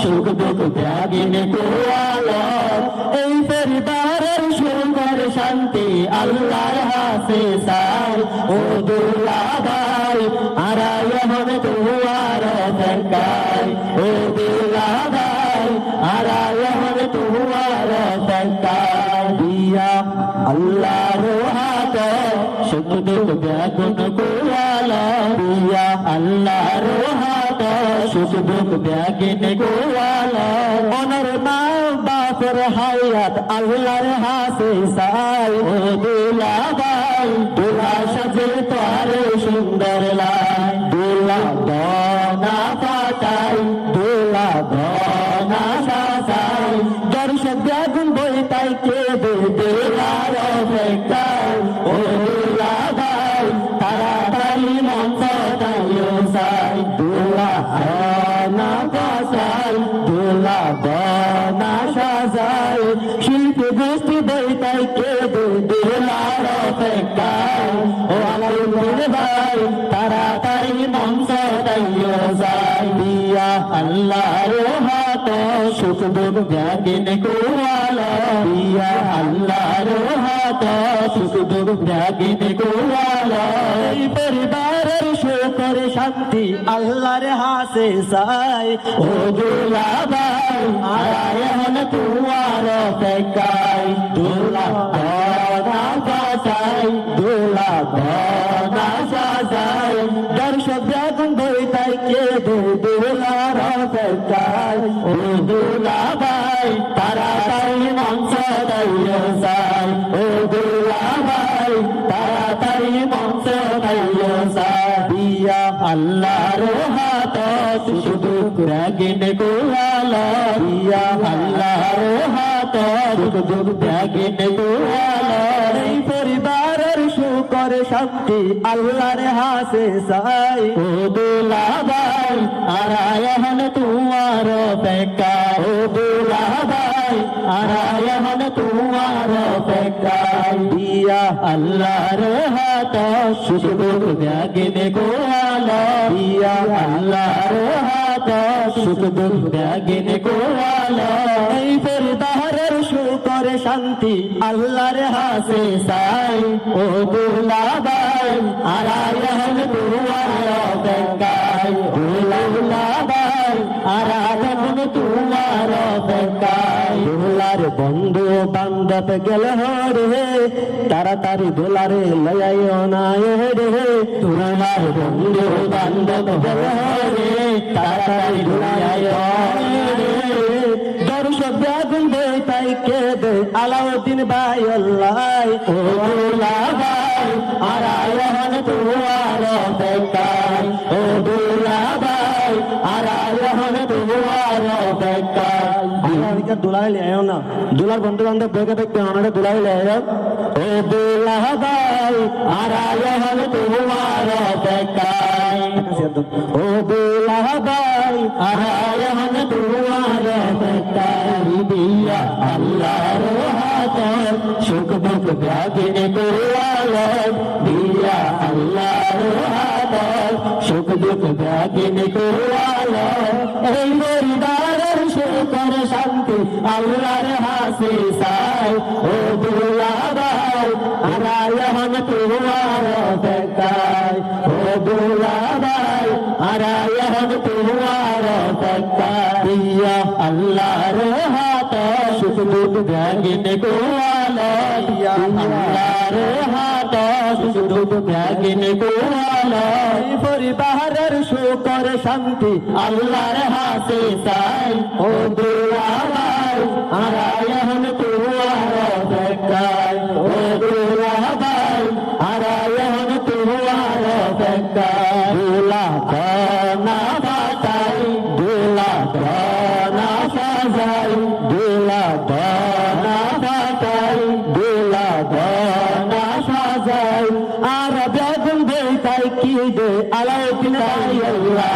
সুখ দুঃখ ত্যাগিন এই পরিবারের সুখের শান্তি আল্লাহর হাসে সাই ও দুলা ভাই আরায় হবে তুয়ার সরকার ও দুলা ভাই আরায় হবে তুয়ার সরকার দিয়া আল্লাহর হাত সুখ দুঃখ ব্যাগুন কোয়ালা দিয়া আল্লাহর হাত সুখ দুঃখ ব্যাগিন কোয়ালা ওনার মা বাপের হায়াত, আল্লাহর হাসে সাই ও দুলা ভাই দুলা সাজে তারে সুন্দর লাই। দুলা দনা পাতাই, দুলা দনা সাসাই দর্শক ব্যাগুন বই তাই কে দে দুলার অপেক্ষায়। ও দুলা ভাই তাড়াতাড়ি মঞ্চ তাইও সাই দুলা দনা বাসাই দুলা বানা সাজাই শিল্প গোষ্ঠী বৈতাই কে দুলার অপেক্ষায় ও আমার ভাই তাড়াতাড়ি মঞ্চ তাইও সাই দিয়া আল্লাহর হাত সুখ দুঃখ জ্ঞান গোয়ালা দিয়া আল্লাহর হাত সুখ দুঃখ জ্ঞান গোয়ালা পরিবারের সুখের শান্তি আল্লাহর হাসে সাই ও দুলা ভাই আয়ান তুয়ার ফেকাই বেগুন বই তাই কে দুলার ফেকাই ও দুলা ভাই তাড়াতাড়ি মঞ্চ দাইও সাই ও দুলা ভাই তাড়াতাড়ি মঞ্চ দাইও সাই দিয়া আল্লাহর হাত শুধু রাগিন গোয়ালা দিয়া আল্লাহর হাত শুধু রাগিন গোয়ালা সুকর শান্তি আল্লাহর হাসে সাই। ও দুলা ভাই আরায়হন তুয়ার বেকা ও দুলা ভাই আরায়হন তুয়ার বেকা দিয়া আল্লাহর হাত শুধু রাগিন গোয়ালা দিয়া আল্লাহর হাত দুঃখ রাগিন গোয়ালা। এই পরিবারের সুকর শান্তি আল্লাহর হাসে সাই ও দুলা বাই আরায়হন তুয়ার বেকাই ও বাই দুলার বন্ধু বান্ধব গেল রে, তাড়াতাড়ি দোলারে লয়াইও না রে। দুলার বন্ধু বান্ধব রে, তাড়াতাড়ি তাই কে দে আলাউদ্দিন ভাই, আল্লাহ। ও ভাই আরায়হন তুয়ার বেকাই ও দুলা ভাই দুলাই লে আয়ো না। দুলার বন্ধু বান্ধব বেগে দেখতে অনারে দুলাই লে আয়ো। ও দুলা ভাই আরায়হন তুয়ার বেকাই দিয়া আল্লাহর সুখ দুঃখ ব্যাগিন করওয়াল দিয়া আল্লাহর সুখ দুঃখ এই পরিবারের সুখের শান্তি আল্লাহর হাসি সাই ও দুলা ভাই আরায়হন তুয়ার বেকাই ও দুলা ভাই আরায়হন তুয়ার বেকাই দিয়া আল্লাহর হাত সুখ ব্যাগিন গোয়াল দিয়া আল্লাহর হাত সুখ ব্যাগিন গোয়াল পরিবারের সুকর শান্তি আল্লাহর হাসে সাই ও দুলা ভাই আরায়হন ভাই